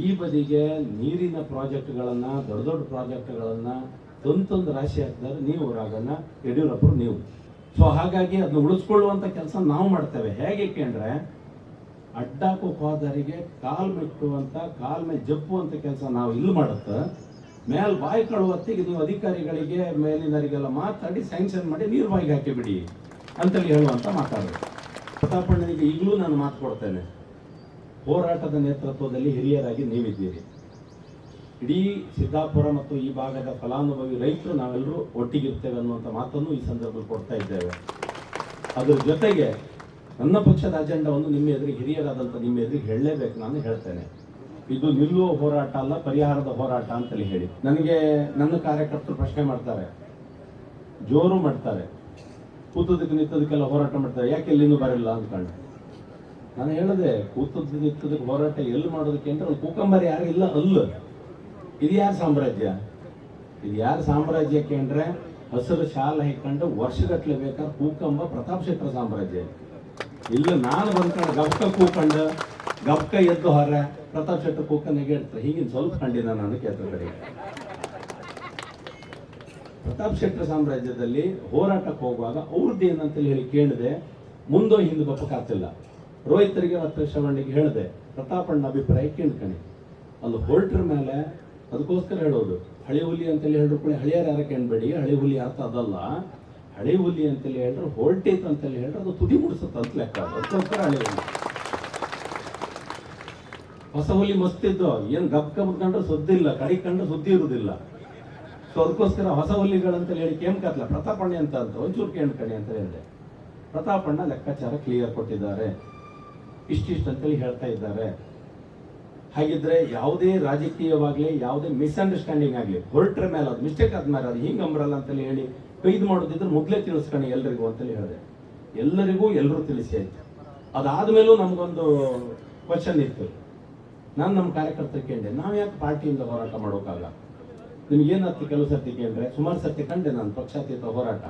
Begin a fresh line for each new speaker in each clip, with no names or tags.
ಈ ಬದಿಗೆ ನೀರಿನ ಪ್ರಾಜೆಕ್ಟ್ಗಳನ್ನು, ದೊಡ್ಡ ದೊಡ್ಡ ಪ್ರಾಜೆಕ್ಟ್ಗಳನ್ನು ತಂದು ತಂದು ರಾಶಿ ಹಾಕಿದ್ರೆ ನೀವು ರಾಗಣ್ಣ ಯಡಿಯೂರಪ್ಪರು ನೀವು. ಸೊ ಹಾಗಾಗಿ ಅದನ್ನ ಉಳಿಸ್ಕೊಳ್ಳುವಂತ ಕೆಲಸ ನಾವು ಮಾಡ್ತೇವೆ. ಹೇಗೆ ಕೇಂದ್ರೆ ಅಡ್ಡಾಕು ಹೋದರಿಗೆ ಕಾಲ್ ಮೆಟ್ಟುವಂಥ ಕಾಲ್ ಮೇಲೆ ಜಪ್ಪುವಂಥ ಕೆಲಸ ನಾವು ಇಲ್ಲಿ ಮಾಡುತ್ತೆ, ಮೇಲ್ ಬಾಯಿ ಕಳುವತ್ತಿಗೆ ನೀವು ಅಧಿಕಾರಿಗಳಿಗೆ ಮೇಲಿನವರಿಗೆಲ್ಲ ಮಾತಾಡಿ ಸ್ಯಾಂಕ್ಷನ್ ಮಾಡಿ ನೀರು ಬಾಯಿಗೆ ಹಾಕಿಬಿಡಿ ಅಂತೇಳಿ ಹೇಳುವಂತ ಮಾತಾಡಬೇಕು. ಪ್ರತಾಪಣ್ಣನಿಗೆ ಈಗಲೂ ನಾನು ಮಾತು ಕೊಡ್ತೇನೆ. ಹೋರಾಟದ ನೇತೃತ್ವದಲ್ಲಿ ಹಿರಿಯರಾಗಿ ನೀವಿದ್ದೀರಿ. ಇಡೀ ಸಿದ್ದಾಪುರ ಮತ್ತು ಈ ಭಾಗದ ಫಲಾನುಭವಿ ರೈತರು ನಾವೆಲ್ಲರೂ ಒಟ್ಟಿಗಿರ್ತೇವೆ ಅನ್ನುವಂಥ ಮಾತನ್ನು ಈ ಸಂದರ್ಭದಲ್ಲಿ ಕೊಡ್ತಾ ಇದ್ದೇವೆ. ಅದರ ಜೊತೆಗೆ ನನ್ನ ಪಕ್ಷದ ಅಜೆಂಡಾವನ್ನು ನಿಮ್ಮ ಎದುರಿಗೆ ಹಿರಿಯರಾದಂಥ ನಿಮ್ಮ ಎದುರಿಗೆ ಹೇಳಲೇಬೇಕು ನಾನು ಹೇಳ್ತೇನೆ. ಇದು ನಿಲ್ಲುವ ಹೋರಾಟ ಅಲ್ಲ, ಪರಿಹಾರದ ಹೋರಾಟ ಅಂತಲೇ ಹೇಳಿ. ನನಗೆ ನನ್ನ ಕಾರ್ಯಕರ್ತರು ಪ್ರಶ್ನೆ ಮಾಡ್ತಾರೆ. ಜೋರು ಮಾಡ್ತಾರೆ. ಕೂತದಕ್ಕೆ ನಿಂತದಕ್ಕೆಲ್ಲ ಹೋರಾಟ ಮಾಡ್ತಾರೆ. ಯಾಕೆ ಎಲ್ಲಿನೂ ಬರಲಿಲ್ಲ ಅಂದ್ಕೊಂಡು ನಾನು ಹೇಳಿದೆ, ಕೂತದ್ದು ನಿಂತದಕ್ಕೆ ಹೋರಾಟ ಎಲ್ಲಿ ಮಾಡೋದಕ್ಕೆ ಅಂದ್ರೆ ಅಲ್ಲಿ ಕೂಕಂಬರಿ ಯಾರು ಇಲ್ಲ ಅಲ್ಲ. ಇದು ಯಾರ ಸಾಮ್ರಾಜ್ಯ? ಇದು ಯಾರ ಸಾಮ್ರಾಜ್ಯಕ್ಕೆ ಅಂದ್ರೆ ಹಸಿರು ಶಾಲ ಹಿಕ್ಕೊಂಡು ವರ್ಷಗಟ್ಲೆ ಬೇಕಾದ್ರೆ ಕೂಕಂಬ ಪ್ರತಾಪ್ ಶೆಟ್ಟರ ಸಾಮ್ರಾಜ್ಯ. ಇಲ್ಲ ನಾನು ಬಂದ್ಕೊಂಡು ಗಪ್ಕ ಕೂಕಂಡ ಗಪ್ಕ ಎದ್ದು ಹೊರ, ಪ್ರತಾಪ್ ಶೆಟ್ಟರ್ ಕೂಕ ನೆಗೆಡ್ತಾರೆ ಹೀಗಿನ ಸ್ವಲ್ಪ ಕಂಡಿನ ನಾನು ಕೇಳ್ತ ಕಡೆ ಪ್ರತಾಪ್ ಶೆಟ್ಟರ್ ಸಾಮ್ರಾಜ್ಯದಲ್ಲಿ ಹೋರಾಟಕ್ಕೆ ಹೋಗುವಾಗ ಅವ್ರದ್ದು ಏನಂತ ಹೇಳಿ ಕೇಳಿದೆ, ಮುಂದೋ ಹಿಂದೆ ಬಪ್ಪಕ್ಕಾಗ್ತಿಲ್ಲ ರೋಹಿತರಿಗೆ ಮತ್ತು ಶರಣಿಗೆ ಹೇಳಿದೆ, ಪ್ರತಾಪಣ್ಣ ಅಭಿಪ್ರಾಯ ಕೇಳ್ಕಣಿ ಅಲ್ಲಿ ಹೊರಟ್ರ ಮೇಲೆ ಅದಕ್ಕೋಸ್ಕರ ಹೇಳೋದು. ಹಳೆ ಹುಲಿ ಅಂತೇಳಿ ಹೇಳಿದ್ರು ಕೂಡ ಹಳೆಯರು ಯಾರ ಕೇಳಬೇಡಿ ಹಳೆ ಹುಲಿ ಅರ್ಥ ಅದಲ್ಲ. ಹಳೆ ಹುಲಿ ಅಂತೇಳಿ ಹೋಲ್ಟ್ ಹೊಲ್ಟೈತ್ ಅಂತೇಳಿ ಹೇಳಿದ್ರೆ ಅದು ತುದಿ ಮುಡಿಸುತ್ತೆ ಅಂತ ಲೆಕ್ಕ. ಅದು. ಅದಕ್ಕೋಸ್ಕರ ಹಳೆ ಹುಲಿ. ಹೊಸ ಹುಲಿ ಮಸ್ತಿದ್ದು ಏನ್ ಗಪ್ ಕಂಡ್ರೆ ಸುದ್ದಿ ಇಲ್ಲ ಕಡಿ ಕಂಡ್ರೆ ಸುದ್ದಿ ಇರುವುದಿಲ್ಲ ಸೊ ಅದಕ್ಕೋಸ್ಕರ ಹೊಸ ಹುಲಿಗಳಂತ ಹೇಳಿ ಕೇಮ್ಕತ್ಲ ಪ್ರತಾಪಣ್ಣ ಅಂತ ಅಂತ ಒಂಚೂರು ಕೇಳ್ಕಣಿ ಅಂತ ಹೇಳಿದೆ. ಪ್ರತಾಪಣ್ಣ ಲೆಕ್ಕಾಚಾರ ಕ್ಲಿಯರ್ ಕೊಟ್ಟಿದ್ದಾರೆ. ಇಷ್ಟಿಷ್ಟು ಅಂತೇಳಿ ಹೇಳ್ತಾ ಇದ್ದಾರೆ. ಹಾಗಿದ್ರೆ ಯಾವುದೇ ರಾಜಕೀಯವಾಗ್ಲಿ, ಯಾವುದೇ ಮಿಸ್ಅಂಡರ್ಸ್ಟ್ಯಾಂಡಿಂಗ್ ಆಗಲಿ, ಹೊರಟ್ರ ಮೇಲೆ ಅದು ಮಿಸ್ಟೇಕ್ ಆದ್ಮೇಲೆ ಅದು ಹಿಂಗೆ ಅಂಬರಲ್ಲ ಅಂತೇಳಿ ಹೇಳಿ ಕೈದು ಮಾಡೋದಿದ್ರೆ ಮೊದಲೇ ತಿಳಿಸ್ಕಣಿ ಎಲ್ರಿಗೂ ಅಂತೇಳಿ ಹೇಳಿದೆ. ಎಲ್ಲರಿಗೂ ಎಲ್ಲರೂ ತಿಳಿಸಿ ಆಯ್ತು. ಅದಾದ್ಮೇಲೂ ನಮಗೊಂದು ಕ್ವಶನ್ ಇತ್ತು. ನಾನು ನಮ್ಮ ಕಾರ್ಯಕರ್ತರು ಕೇಳಿದೆ, ನಾವು ಯಾಕೆ ಪಾರ್ಟಿಯಿಂದ ಹೋರಾಟ ಮಾಡೋಕ್ಕಾಗಲ್ಲ? ನಿಮ್ಗೆ ಏನಾಗ್ತಿ ಕೆಲವು ಸರ್ತಿ ಕೇಳಿದ್ರೆ, ಸುಮಾರು ಸರ್ತಿ ಕಂಡೆ ನಾನು ಪಕ್ಷಾತೀತ ಹೋರಾಟ.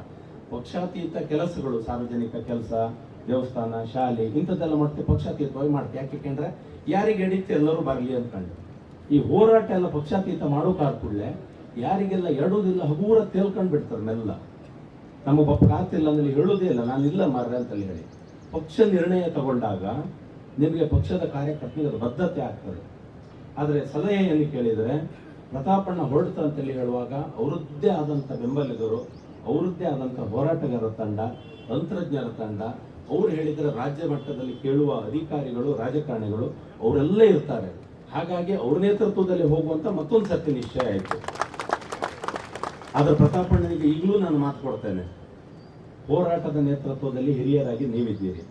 ಪಕ್ಷಾತೀತ ಕೆಲಸಗಳು ಸಾರ್ವಜನಿಕ ಕೆಲಸ ದೇವಸ್ಥಾನ, ಶಾಲೆ, ಇಂಥದ್ದೆಲ್ಲ ಮಾಡ್ತೀವಿ. ಪಕ್ಷಾತೀತವಾಗಿ ಮಾಡ್ತೀವಿ. ಯಾಕೆ ಕೇಂದ್ರೆ ಯಾರಿಗೆ ಎಡಿತೆ ಎಲ್ಲರೂ ಬರಲಿ ಅಂದ್ಕೊಂಡು. ಈ ಹೋರಾಟ ಎಲ್ಲ ಪಕ್ಷಾತೀತ ಮಾಡೋಕಾದ ಕೂಡಲೇ ಯಾರಿಗೆಲ್ಲ ದಿನ ಹಗೂರ ತೇಲ್ಕೊಂಡು ಬಿಡ್ತಾರೆ ಮೆಲ್ಲ. ನಮಗೆ ಪಪ್ಪ ಆಗ್ತಿಲ್ಲ ಅಂದ್ರೆ ಹೇಳೋದೇ ಇಲ್ಲ. ನಾನು ಇಲ್ಲ ಮಾರ್ರೆ ಅಂತ ಹೇಳಿ. ಪಕ್ಷ ನಿರ್ಣಯ ತಗೊಂಡಾಗ ನಿಮಗೆ ಪಕ್ಷದ ಕಾರ್ಯಕರ್ತನಿಗೆ ಬದ್ಧತೆ ಆಗ್ತದೆ. ಆದರೆ ಸಲಹೆ ಏನು ಕೇಳಿದರೆ, ಪ್ರತಾಪಣ್ಣ ಹೊರಡ್ತ ಅಂತೇಳಿ ಹೇಳುವಾಗ ಅವರದ್ದೇ ಆದಂಥ ಬೆಂಬಲಿಗರು, ಅವರದ್ದೇ ಆದಂಥ ಹೋರಾಟಗಾರರ ತಂಡ, ತಂತ್ರಜ್ಞರ ತಂಡ ಅವ್ರು ಹೇಳಿದರೆ ರಾಜ್ಯ ಮಟ್ಟದಲ್ಲಿ ಕೇಳುವ ಅಧಿಕಾರಿಗಳು, ರಾಜಕಾರಣಿಗಳು ಅವರೆಲ್ಲೇ ಇರ್ತಾರೆ. ಹಾಗಾಗಿ ಅವ್ರ ನೇತೃತ್ವದಲ್ಲಿ ಹೋಗುವಂತ ಮತ್ತೊಂದು ಸತ್ಯ ನಿಶ್ಚಯ ಆಯಿತು. ಆದರೆ ಪ್ರತಾಪಣ್ಣನಿಗೆ ಈಗಲೂ ನಾನು ಮಾತು ಕೊಡ್ತೇನೆ. ಹೋರಾಟದ ನೇತೃತ್ವದಲ್ಲಿ ಹಿರಿಯರಾಗಿ ನೀವಿದ್ದೀರಿ.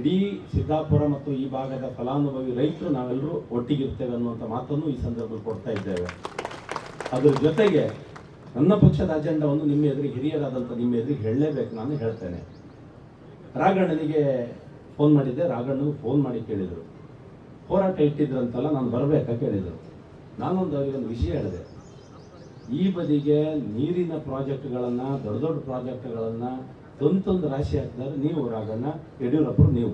ಇಡೀ ಸಿದ್ದಾಪುರ ಮತ್ತು ಈ ಭಾಗದ ಫಲಾನುಭವಿ ರೈತರು ನಾವೆಲ್ಲರೂ ಒಟ್ಟಿಗಿರ್ತೇವೆ ಅನ್ನುವಂಥ ಮಾತನ್ನು ಈ ಸಂದರ್ಭದಲ್ಲಿ ಕೊಡ್ತಾ ಇದ್ದೇವೆ. ಅದ್ರ ಜೊತೆಗೆ ನನ್ನ ಪಕ್ಷದ ಅಜೆಂಡಾವನ್ನು ನಿಮ್ಮ ಎದುರಿಗೆ ಹಿರಿಯರಾದಂಥ ನಿಮ್ಮ ಎದುರಿಗೆ ಹೇಳಲೇಬೇಕು, ನಾನು ಹೇಳ್ತೇನೆ. ರಾಘಣ್ಣನಿಗೆ ಫೋನ್ ಮಾಡಿದ್ದೆ. ರಾಘಣ್ಣನಿಗೆ ಫೋನ್ ಮಾಡಿ ಕೇಳಿದರು. ಹೋರಾಟ ಇಟ್ಟಿದ್ರಂತಲ್ಲ, ನಾನು ಬರಬೇಕಾ ಕೇಳಿದರು. ನಾನೊಂದು ಅವರಿಗೆ ಒಂದು ವಿಷಯ ಹೇಳಿದೆ. ಈ ಬದಿಗೆ ನೀರಿನ ಪ್ರಾಜೆಕ್ಟ್ಗಳನ್ನು, ದೊಡ್ಡ ದೊಡ್ಡ ಪ್ರಾಜೆಕ್ಟ್ಗಳನ್ನು ತಂತೊಂದು ತಂದು ರಾಶಿ ಹಾಕಿದ್ರೆ ನೀವು, ರಾಘಣ್ಣ, ಯಡಿಯೂರಪ್ಪರು, ನೀವು.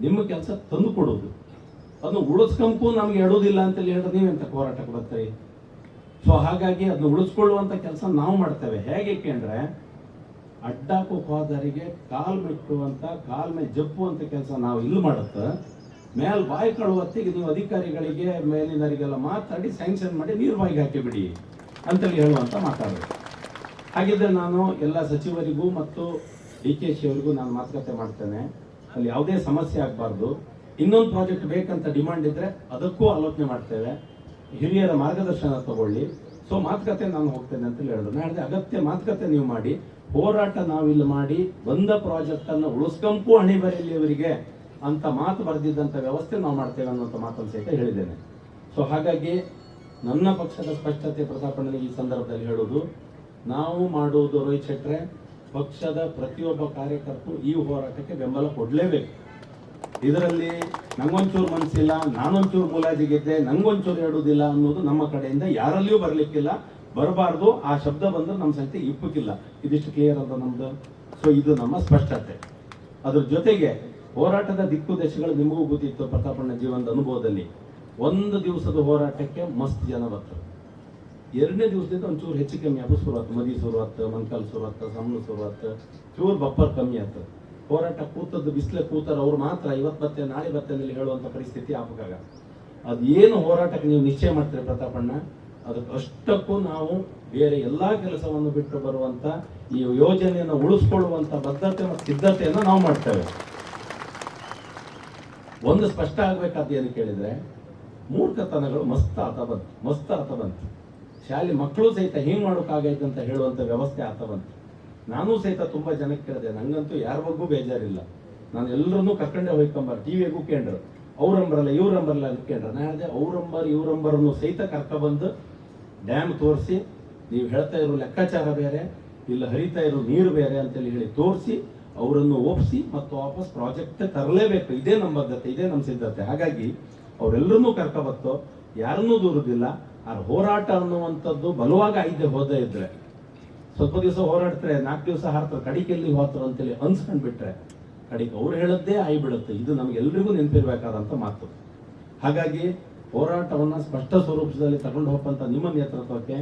ನಿಮ್ಮ ಕೆಲಸ ತಂದು ಕೊಡೋದು. ಅದನ್ನು ಉಳಿಸ್ಕೊಂಪು ನಮ್ಗೆ ಎಡೋದಿಲ್ಲ ಅಂತೇಳಿ ಹೇಳಿದ್ರೆ ನೀವೆಂತ ಹೋರಾಟಕ್ಕೆ ಬರ್ತೀರಿ ಸೊ ಹಾಗಾಗಿ ಅದನ್ನ ಉಳಿಸ್ಕೊಳ್ಳುವಂಥ ಕೆಲಸ ನಾವು ಮಾಡ್ತೇವೆ. ಹೇಗೆ ಕೇಂದ್ರೆ ಅಡ್ಡಾಕು ಹೋದರಿಗೆ ಕಾಲ್ ಮೆಟ್ಟುವಂತ, ಕಾಲ್ ಮೇಲೆ ಜಪ್ಪುವಂತ ಕೆಲಸ ನಾವು ಇಲ್ಲಿ ಮಾಡುತ್ತೆ. ಮೇಲ್ ಬಾಯಿ ಕಳುವತ್ತಿಗೆ ನೀವು ಅಧಿಕಾರಿಗಳಿಗೆ, ಮೇಲಿನವರಿಗೆಲ್ಲ ಮಾತಾಡಿ ಸ್ಯಾಂಕ್ಷನ್ ಮಾಡಿ ನೀರು ಬಾಯಿಗೆ ಹಾಕಿಬಿಡಿ ಅಂತೇಳಿ ಹೇಳುವಂತ ಮಾತಾಡೋದು ಹಾಗಿದ್ರೆ ನಾನು ಎಲ್ಲ ಸಚಿವರಿಗೂ ಮತ್ತು ಡಿ ಕೆ ಶಿ ಅವರಿಗೂ ನಾನು ಮಾತುಕತೆ ಮಾಡ್ತೇನೆ. ಅಲ್ಲಿ ಯಾವುದೇ ಸಮಸ್ಯೆ ಆಗಬಾರ್ದು. ಇನ್ನೊಂದು ಪ್ರಾಜೆಕ್ಟ್ ಬೇಕಂತ ಡಿಮಾಂಡ್ ಇದ್ರೆ ಅದಕ್ಕೂ ಆಲೋಚನೆ ಮಾಡ್ತೇವೆ. ಹಿರಿಯರ ಮಾರ್ಗದರ್ಶನ ತಗೊಳ್ಳಿ. ಸೊ ಮಾತುಕತೆ ನಾನು ಹೋಗ್ತೇನೆ ಅಂತ ಹೇಳಿದ್ರು. ಹೇಳಿದೆ, ಅಗತ್ಯ ಮಾತುಕತೆ ನೀವು ಮಾಡಿ, ಹೋರಾಟ ನಾವಿಲ್ಲಿ ಮಾಡಿ, ಬಂದ ಪ್ರಾಜೆಕ್ಟ್ ಅನ್ನು ಉಳಿಸ್ಕಂಪು ಹಣಿ ಬರೀಲಿ ಅವರಿಗೆ ಅಂತ ಮಾತು ಬರೆದಿದ್ದಂಥ ವ್ಯವಸ್ಥೆ ನಾವು ಮಾಡ್ತೇವೆ ಅನ್ನುವಂಥ ಮಾತನ್ನು ಸಹಿತ ಹೇಳಿದ್ದೇನೆ. ಸೊ ಹಾಗಾಗಿ ನನ್ನ ಪಕ್ಷದ ಸ್ಪಷ್ಟತೆ ಪ್ರತಾಪಣ್ಣನ ಈ ಸಂದರ್ಭದಲ್ಲಿ ಹೇಳುವುದು, ನಾವು ಮಾಡುವುದು ರೋಹಿತ್ ಶೆಟ್ರೆ, ಪಕ್ಷದ ಪ್ರತಿಯೊಬ್ಬ ಕಾರ್ಯಕರ್ತರು ಈ ಹೋರಾಟಕ್ಕೆ ಬೆಂಬಲ ಕೊಡಲೇಬೇಕು. ಇದರಲ್ಲಿ ನಂಗೊಂಚೂರು ಮನಸ್ಸಿಲ್ಲ ನಾನೊಂಚೂರು ಮುಲಾಜಿಗಿದ್ದೆ ನಂಗೊಂಚೂರು ಹೇಳುವುದಿಲ್ಲ ಅನ್ನೋದು ನಮ್ಮ ಕಡೆಯಿಂದ ಯಾರಲ್ಲಿಯೂ ಬರಲಿಕ್ಕಿಲ್ಲ. ಬರಬಾರ್ದು, ಆ ಶಬ್ದ ಬಂದ್ರೆ ನಮ್ಮ ಸಂಖ್ಯೆ ಇಪ್ಪಕ್ಕಿಲ್ಲ ಇದಿಷ್ಟು ಕ್ಲಿಯರ್ ಅದ ನಮ್ದು? ಸೊ ಇದು ನಮ್ಮ ಸ್ಪಷ್ಟತೆ. ಅದ್ರ ಜೊತೆಗೆ ಹೋರಾಟದ ದಿಕ್ಕು ದಶೆಗಳು ನಿಮಗೂ ಗೊತ್ತಿತ್ತು, ಪ್ರತಾಪಣ್ಣ ಜೀವನದ ಅನುಭವದಲ್ಲಿ. ಒಂದು ದಿವಸದ ಹೋರಾಟಕ್ಕೆ ಮಸ್ತ್ ಜನ ಬರ್ತಾರೆ. ಎರಡನೇ ದಿವಸದಿಂದ ಒಂಚೂರು ಹೆಚ್ಚು ಕಮ್ಮಿ ಆಗೋ ಶುರುವಾತು ಮದಿ ಶುರುವಾತು ಮಂಕಲ್ ಶುರುವಾತು ಸಮ್ನು ಶುರುವಾತು ಚೂರು ಬಪ್ಪರ್ ಕಮ್ಮಿ ಆಯ್ತು ಹೋರಾಟ ಕೂತದ್ದು ಬಿಸಿಲೆ ಕೂತಾರ ಅವ್ರು ಮಾತ್ರ ಇವತ್ತು ಬತ್ತೆ ನಾಳೆ ಬತ್ತೆ ಹೇಳುವಂತ ಪರಿಸ್ಥಿತಿ ಆಗಬೇಕಾಗ ಅದೇನು ಹೋರಾಟಕ್ಕೆ ನೀವು ನಿಶ್ಚಯ ಮಾಡ್ತೀರಿ ಪ್ರತಾಪಣ್ಣ ಅದಕ್ಕೆ ಅಷ್ಟಕ್ಕೂ ನಾವು ಬೇರೆ ಎಲ್ಲಾ ಕೆಲಸವನ್ನು ಬಿಟ್ಟು ಬರುವಂತ ಈ ಯೋಜನೆಯನ್ನು ಉಳಿಸ್ಕೊಳ್ಳುವಂತ ಬದ್ಧತೆ ಮತ್ತು ಸಿದ್ಧತೆಯನ್ನು ನಾವು ಮಾಡ್ತೇವೆ. ಒಂದು ಸ್ಪಷ್ಟ ಆಗ್ಬೇಕಾದ ಏನು ಕೇಳಿದ್ರೆ, ಮೂರ್ಖತನಗಳು ಮಸ್ತ್ ಆತ ಬಂತು, ಮಸ್ತ್ ಆತ ಬಂತು. ಶಾಲೆ ಮಕ್ಕಳು ಸಹಿತ ಹೀಗೆ ಮಾಡೋಕ್ಕಾಗೈತೆ ಅಂತ ಹೇಳುವಂತ ವ್ಯವಸ್ಥೆ ಆತ ಬಂತು. ನಾನು ಸಹಿತ ತುಂಬಾ ಜನಕ್ಕೆ ಕೇಳಿದೆ ನಂಗಂತೂ ಯಾರ ಬಗ್ಗೂ ಬೇಜಾರಿಲ್ಲ. ನಾನು ಎಲ್ಲರನ್ನೂ ಕರ್ಕೊಂಡೆ ಹೋಯ್ಕೊಂಬಾರ ಟಿವಿಯಾಗೂ ಕೇಂದ್ರ. ಅವ್ರಂಬರಲ್ಲ ಇವ್ರಂಬರಲ್ಲ ಅಂತ ಕೇಂದ್ರ. ನಾನು ಹೇಳಿದೆ ಅವ್ರಂಬರ್ ಇವ್ರಂಬರನ್ನು ಸಹಿತ ಕರ್ಕೊಬಂದು ಡ್ಯಾಮ್ ತೋರಿಸಿ, ನೀವು ಹೇಳ್ತಾ ಇರೋ ಲೆಕ್ಕಾಚಾರ ಬೇರೆ, ಇಲ್ಲ ಹರಿತಾ ಇರೋ ನೀರು ಬೇರೆ ಅಂತೇಳಿ ಹೇಳಿ ತೋರಿಸಿ, ಅವರನ್ನು ಒಪ್ಪಿಸಿ ಮತ್ತು ವಾಪಸ್ ಪ್ರಾಜೆಕ್ಟ್ ತರಲೇಬೇಕು. ಇದೇ ನಮ್ಮ ಬದ್ಧತೆ, ಇದೇ ನಮ್ಮ ಸಿದ್ಧತೆ. ಹಾಗಾಗಿ ಅವರೆಲ್ಲರನ್ನೂ ಕರ್ಕೊಬತ್ತು ಯಾರನ್ನೂ ದೂರದಿಲ್ಲ ಆ ಹೋರಾಟ ಅನ್ನುವಂಥದ್ದು ಬಲವಾಗಿ ಐದೆ ಹೋದೇ ಇದ್ರೆ. ಸ್ವಲ್ಪ ದಿವಸ ಹೋರಾಡ್ತಾರೆ, ನಾಲ್ಕು ದಿವಸ ಹಾರ್ತಾರೆ ಕಡಿಕೆಲ್ಲಿ ಹೋತರು ಅಂತೇಳಿ ಅನ್ಸ್ಕೊಂಡು ಬಿಟ್ರೆ ಕಡಿಕೆ ಅವ್ರು ಹೇಳದ್ದೇ ಆಯ್ ಬಿಡುತ್ತೆ ಇದು ನಮ್ಗೆಲ್ರಿಗೂ ನೆನಪಿರ್ಬೇಕಾದಂತ ಮಾತು. ಹಾಗಾಗಿ ಹೋರಾಟವನ್ನ ಸ್ಪಷ್ಟ ಸ್ವರೂಪದಲ್ಲಿ ತಗೊಂಡು ಹೋಗಂತ ನಿಮ್ಮ ನೇತೃತ್ವಕ್ಕೆ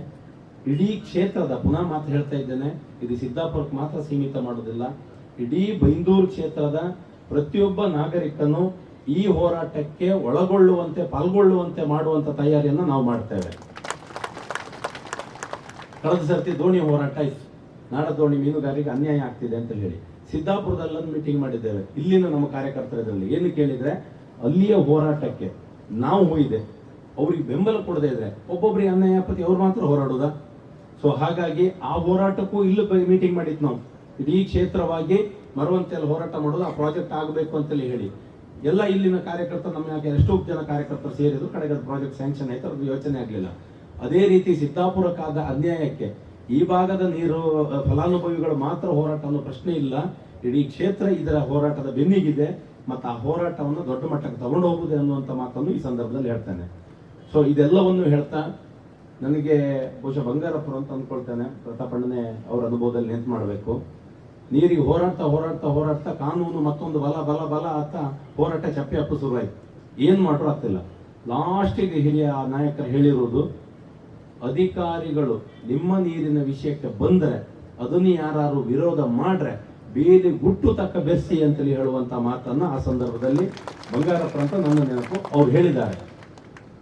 ಇಡೀ ಕ್ಷೇತ್ರದ, ಪುನಃ ಮಾತು ಹೇಳ್ತಾ ಇದ್ದೇನೆ, ಇದು ಸಿದ್ದಾಪುರಕ್ಕೆ ಮಾತ್ರ ಸೀಮಿತ ಮಾಡೋದಿಲ್ಲ. ಇಡೀ ಬೈಂದೂರು ಕ್ಷೇತ್ರದ ಪ್ರತಿಯೊಬ್ಬ ನಾಗರಿಕನು ಈ ಹೋರಾಟಕ್ಕೆ ಒಳಗೊಳ್ಳುವಂತೆ, ಪಾಲ್ಗೊಳ್ಳುವಂತೆ ಮಾಡುವಂತ ತಯಾರಿಯನ್ನು ನಾವು ಮಾಡ್ತೇವೆ. ಕಳೆದ ಸರ್ತಿ ದೋಣಿ ಹೋರಾಟ ಇತ್ತು. ನಾಡ ದೋಣಿ ಮೀನುಗಾರಿಗೆ ಅನ್ಯಾಯ ಆಗ್ತಿದೆ ಅಂತ ಹೇಳಿ. ಸಿದ್ದಾಪುರದಲ್ಲಿ ಒಂದು ಮೀಟಿಂಗ್ ಮಾಡಿದ್ದೇವೆ. ಇಲ್ಲಿನ ನಮ್ಮ ಕಾರ್ಯಕರ್ತರಲ್ಲಿ ಏನು ಕೇಳಿದ್ರೆ, ಅಲ್ಲಿಯ ಹೋರಾಟಕ್ಕೆ ನಾವು ಹೋಗಿದೆ. ಅವ್ರಿಗೆ ಬೆಂಬಲ ಕೊಡದೇ ಇದ್ರೆ ಒಬ್ಬೊಬ್ಬರಿಗೆ ಅನ್ಯಾಯ ಪತಿ ಅವ್ರು ಮಾತ್ರ ಹೋರಾಡೋದಾ? ಸೊ ಹಾಗಾಗಿ ಆ ಹೋರಾಟಕ್ಕೂ ಇಲ್ಲಿ ಮೀಟಿಂಗ್ ಮಾಡಿದ್ದು ನಾವು. ಇಡೀ ಕ್ಷೇತ್ರವಾಗಿ ಮರವಂತೆಯಲ್ಲಿ ಹೋರಾಟ ಮಾಡೋದು ಆ ಪ್ರಾಜೆಕ್ಟ್ ಆಗಬೇಕು ಅಂತೇಳಿ ಹೇಳಿ. ಎಲ್ಲ ಇಲ್ಲಿನ ಕಾರ್ಯಕರ್ತರು ನಮ್ಮ ಯಾಕೆ ಎಷ್ಟೋ ಜನ ಕಾರ್ಯಕರ್ತರು ಸೇರಿದ್ರು ಕಡೆಗೆ ಪ್ರಾಜೆಕ್ಟ್ ಸ್ಯಾಂಕ್ಷನ್ ಆಯ್ತು ಅದು ಯೋಚನೆ ಆಗಲಿಲ್ಲ. ಅದೇ ರೀತಿ ಸಿದ್ದಾಪುರಕ್ಕಾದ ಅನ್ಯಾಯಕ್ಕೆ ಈ ಭಾಗದ ನೀರು ಫಲಾನುಭವಿಗಳು ಮಾತ್ರ ಹೋರಾಟ ಅನ್ನೋ ಪ್ರಶ್ನೆ ಇಲ್ಲ. ಇಡೀ ಕ್ಷೇತ್ರ ಇದರ ಹೋರಾಟದ ಬೆನ್ನಿಗಿದೆ. ಮತ್ತು ಆ ಹೋರಾಟವನ್ನು ದೊಡ್ಡ ಮಟ್ಟಕ್ಕೆ ತಗೊಂಡು ಹೋಗುವುದೇ ಅನ್ನುವಂಥ ಮಾತನ್ನು ಈ ಸಂದರ್ಭದಲ್ಲಿ ಹೇಳ್ತೇನೆ. ಸೊ ಇದೆಲ್ಲವನ್ನು ಹೇಳ್ತಾ ನನಗೆ ಬಹುಶಃ ಬಂಗಾರಪುರ ಅಂತ ಅಂದ್ಕೊಳ್ತೇನೆ. ಪ್ರತಾಪಣ್ಣನೇ ಅವರ ಅನುಭವದಲ್ಲಿ ನೆನ್ಪು ಮಾಡಬೇಕು. ನೀರಿಗೆ ಹೋರಾಡ್ತಾ ಹೋರಾಡ್ತಾ ಹೋರಾಡ್ತಾ ಕಾನೂನು ಮತ್ತೊಂದು ಬಲ ಬಲ ಬಲ ಅಂತ ಹೋರಾಟ ಚಪ್ಪೆ ಅಪ್ಪು ಶುರುವಾಯಿತು. ಏನು ಮಾಡ್ರು ಆಗ್ತಿಲ್ಲ. ಲಾಸ್ಟಿಗೆ ಹಿರಿಯ ನಾಯಕರು ಹೇಳಿರುವುದು ಅಧಿಕಾರಿಗಳು ನಿಮ್ಮ ನೀರಿನ ವಿಷಯಕ್ಕೆ ಬಂದರೆ ಅದನ್ನು ಯಾರು ವಿರೋಧ ಮಾಡ್ರೆ ಬೇಲಿ ಗುಟ್ಟು ತಕ್ಕ ಬೆಸ್ಸಿ ಅಂತೇಳಿ ಹೇಳುವಂತ ಮಾತನ್ನ ಆ ಸಂದರ್ಭದಲ್ಲಿ ಬಂಗಾರಪ್ಪ ಅಂತ ನನ್ನ ನೆನಪು ಅವ್ರು ಹೇಳಿದ್ದಾರೆ.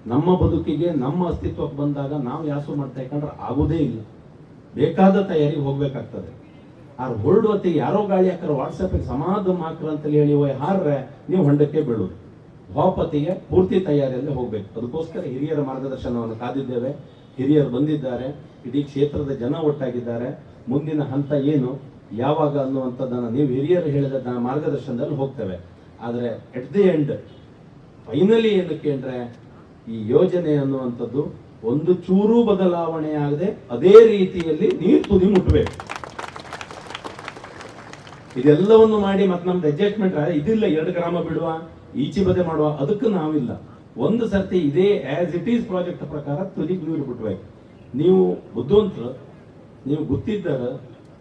ನಮ್ಮ ಬದುಕಿಗೆ ನಮ್ಮ ಅಸ್ತಿತ್ವಕ್ಕೆ ಬಂದಾಗ ನಾವು ಯಾಸು ಮಾಡ್ತಾ ಯಾಕಂದ್ರೆ ಆಗೋದೇ ಇಲ್ಲ. ಬೇಕಾದ ತಯಾರಿಗೆ ಹೋಗ್ಬೇಕಾಗ್ತದೆ. ಆ ಹೊರಡುವತ್ತಿಗೆ ಯಾರೋ ಗಾಳಿ ಹಾಕರ ವಾಟ್ಸಪ್ಗೆ ಸಮಾಧಾನ ಹಾಕ್ರ ಅಂತ ಹೇಳಿ ಹೋಯ್ ಹಾರ್ರೆ ನೀವು ಹೊಂಡಕ್ಕೆ ಬೀಳುದು. ದ್ವಾಪತಿಗೆ ಪೂರ್ತಿ ತಯಾರಿಯಲ್ಲಿ ಹೋಗ್ಬೇಕು. ಅದಕ್ಕೋಸ್ಕರ ಹಿರಿಯರ ಮಾರ್ಗದರ್ಶನವನ್ನು ಕಾದಿದ್ದೇವೆ. ಹಿರಿಯರು ಬಂದಿದ್ದಾರೆ, ಇಡೀ ಕ್ಷೇತ್ರದ ಜನ ಒಟ್ಟಾಗಿದ್ದಾರೆ. ಮುಂದಿನ ಹಂತ ಏನು? ಯಾವಾಗ ಅನ್ನುವಂಥದ್ದನ್ನು ನೀವು ಹಿರಿಯರು ಹೇಳಿದ ಮಾರ್ಗದರ್ಶನದಲ್ಲಿ ಹೋಗ್ತೇವೆ. ಆದರೆ ಎಟ್ ದಿ ಎಂಡ್ ಫೈನಲಿ ಏನಕ್ಕೆ ಕೇಳ್ರೆ ಈ ಯೋಜನೆ ಅನ್ನುವಂಥದ್ದು ಒಂದು ಚೂರು ಬದಲಾವಣೆ ಆಗದೆ ಅದೇ ರೀತಿಯಲ್ಲಿ ನೀರು ತುದಿ ಮುಟ್ಟಬೇಕು ಇದೆಲ್ಲವನ್ನು ಮಾಡಿ ಮತ್ತೆ ನಮ್ದು ಅಡ್ಜಸ್ಟ್ಮೆಂಟ್ ಇದಿಲ್ಲ, ಎರಡು ಗ್ರಾಮ ಬಿಡುವ, ಈಚೆ ಬದೆ ಮಾಡುವ, ಅದಕ್ಕೆ ನಾವಿಲ್ಲ. ಒಂದು ಸರ್ತಿ ಇದೇ ಆಸ್ ಇಟ್ ಈಸ್ ಪ್ರಾಜೆಕ್ಟ್ ಪ್ರಕಾರ ತುದಿಗೆ ನೀರು ಬಿಡ್ಬೇಕು ನೀವು ಬುದ್ಧಿವಂತರು, ನೀವು ಗೊತ್ತಿದ್ದಾರ,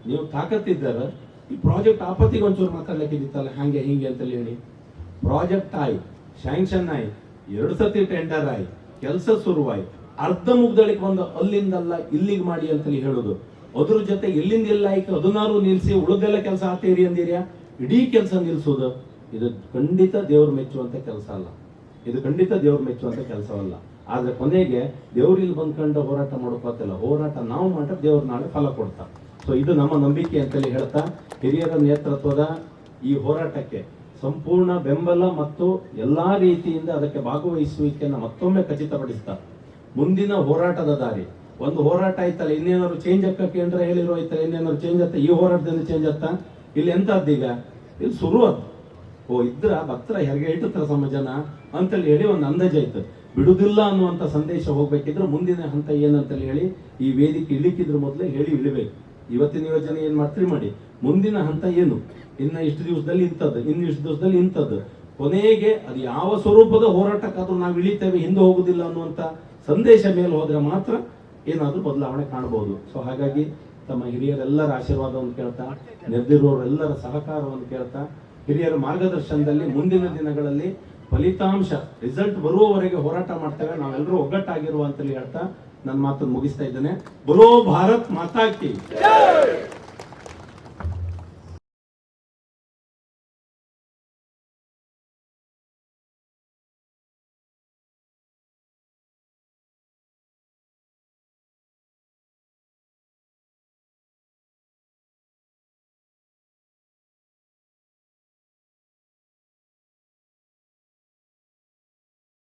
ನೀವು ತಾಕತ್ತಿದ್ದಾರ, ಈ ಪ್ರಾಜೆಕ್ಟ್ ಆಪತ್ತಿಗೆ ಒಂಚೂರು ಮಾತಾಡ್ಲಿಕ್ಕಿತ್ತಲ್ಲ ಹಾಗೆ ಹಿಂಗೆ ಅಂತ ಹೇಳಿ. ಪ್ರಾಜೆಕ್ಟ್ ಆಯ್ತು ಶಾಂಕ್ಷನ್ ಆಯ್ತು, ಎರಡು ಸರ್ತಿ ಟೆಂಡರ್ ಆಯ್ತು, ಕೆಲಸ ಶುರುವಾಯ್ತು. ಅರ್ಧ ಮುಗ್ದಳಿಗೆ ಬಂದು ಅಲ್ಲಿಂದಲ್ಲ ಇಲ್ಲಿಗೆ ಮಾಡಿ ಅಂತೇಳಿ ಹೇಳೋದು. ಅದ್ರ ಜೊತೆ ಎಲ್ಲಿಂದ ಎಲ್ಲ ಆಯ್ತು ಅದನ್ನಾರು ನಿಲ್ಸಿ ಉಳಿದೆಲ್ಲ ಕೆಲಸ ಆತೇರಿ ಅಂದಿರ್ಯಾ? ಇಡೀ ಕೆಲಸ ನಿಲ್ಸೋದು. ಇದು ಖಂಡಿತ ದೇವ್ರು ಮೆಚ್ಚುವಂತ ಕೆಲಸ ಅಲ್ಲ. ಇದು ಖಂಡಿತ ದೇವ್ರು ಮೆಚ್ಚುವಂತ ಕೆಲಸವಲ್ಲ. ಆದ್ರೆ ಕೊನೆಗೆ ದೇವ್ರು ಇಲ್ಲಿ ಬಂದ್ಕೊಂಡು ಹೋರಾಟ ಮಾಡ್ಕೋತಿಲ್ಲ ಹೋರಾಟ ನಾವು ಮಾಡ್ರೆ ದೇವ್ರ ನಾಳೆ ಫಲ ಕೊಡ್ತಾ. ಸೊ ಇದು ನಮ್ಮ ನಂಬಿಕೆ ಅಂತೇಳಿ ಹೇಳ್ತಾ, ಹಿರಿಯರ ನೇತೃತ್ವದ ಈ ಹೋರಾಟಕ್ಕೆ ಸಂಪೂರ್ಣ ಬೆಂಬಲ ಮತ್ತು ಎಲ್ಲಾ ರೀತಿಯಿಂದ ಅದಕ್ಕೆ ಭಾಗವಹಿಸುವಿಕೆಯನ್ನು ಮತ್ತೊಮ್ಮೆ ಖಚಿತಪಡಿಸ್ತಾ. ಮುಂದಿನ ಹೋರಾಟದ ದಾರಿ. ಒಂದು ಹೋರಾಟ ಆಯ್ತಲ್ಲ, ಇನ್ನೇನಾದ್ರು ಚೇಂಜ್ ಅಕ್ಕ ಕೇಂದ್ರ ಹೇಳಿರೋ ಆಯ್ತಲ್ಲ ಇನ್ನೇನಾದ್ರು ಚೇಂಜ್ ಆಗ್ತಾ, ಈ ಹೋರಾಟದಿಂದ ಚೇಂಜ್ ಆಗ್ತಾ? ಇಲ್ಲಿ ಎಂತ ಈಗ ಇಲ್ಲಿ ಶುರು ಆತ್ ಓ, ಇದ್ರ ಭಕ್ತರ ಹೆರಿಗೆ ಇಟ್ಟುತ್ತರ ಸಮ ಜನ? ಅಂತೇಳಿ ಹೇಳಿ ಒಂದು ಅಂದಾಜಾಯ್ತು ಬಿಡುದಿಲ್ಲ ಅನ್ನುವಂತ ಸಂದೇಶ ಹೋಗ್ಬೇಕಿದ್ರೆ ಮುಂದಿನ ಹಂತ ಏನಂತೇಳಿ ಹೇಳಿ, ಈ ವೇದಿಕೆ ಇಳಿಕಿದ್ರ ಮೊದಲೇ ಹೇಳಿ ಇಳಿಬೇಕು. ಇವತ್ತಿನ ಯೋಜನೆ ಏನು ಮಾಡ್ತೀರಿ ಮಾಡಿ. ಮುಂದಿನ ಹಂತ ಏನು? ಇನ್ನ ಇಷ್ಟು ದಿವಸದಲ್ಲಿ ಇಂಥದ್ದು, ಇನ್ನು ಇಷ್ಟು ದಿವಸದಲ್ಲಿ ಇಂಥದ್ದು. ಕೊನೆಗೆ ಅದು ಯಾವ ಸ್ವರೂಪದ ಹೋರಾಟಕ್ಕಾದ್ರೂ ನಾವು ಇಳಿತೇವೆ, ಹಿಂದೆ ಹೋಗುದಿಲ್ಲ ಅನ್ನುವಂತ ಸಂದೇಶ ಮೇಲೆ ಹೋದ್ರೆ ಮಾತ್ರ ಏನಾದರೂ ಬದಲಾವಣೆ ಕಾಣಬಹುದು ಸೊ ಹಾಗಾಗಿ ತಮ್ಮ ಹಿರಿಯರೆಲ್ಲರ ಆಶೀರ್ವಾದವನ್ನು ಕೇಳ್ತಾ, ನೆರೆದಿರುವವರೆಲ್ಲರ ಸಹಕಾರವನ್ನು ಕೇಳ್ತಾ ಹಿರಿಯರ ಮಾರ್ಗದರ್ಶನದಲ್ಲಿ ಮುಂದಿನ ದಿನಗಳಲ್ಲಿ ಫಲಿತಾಂಶ ರಿಸಲ್ಟ್ ಬರುವವರೆಗೆ ಹೋರಾಟ ಮಾಡ್ತೇವೆ ನಾವೆಲ್ಲರೂ ಒಗ್ಗಟ್ಟಾಗಿರುವ ಅಂತೇಳಿ ಹೇಳ್ತಾ ನನ್ನ ಮಾತನ್ನು ಮುಗಿಸ್ತಾ ಇದ್ದೇನೆ. ಬರೋ ಭಾರತ್ ಮಾತಾ ಕಿ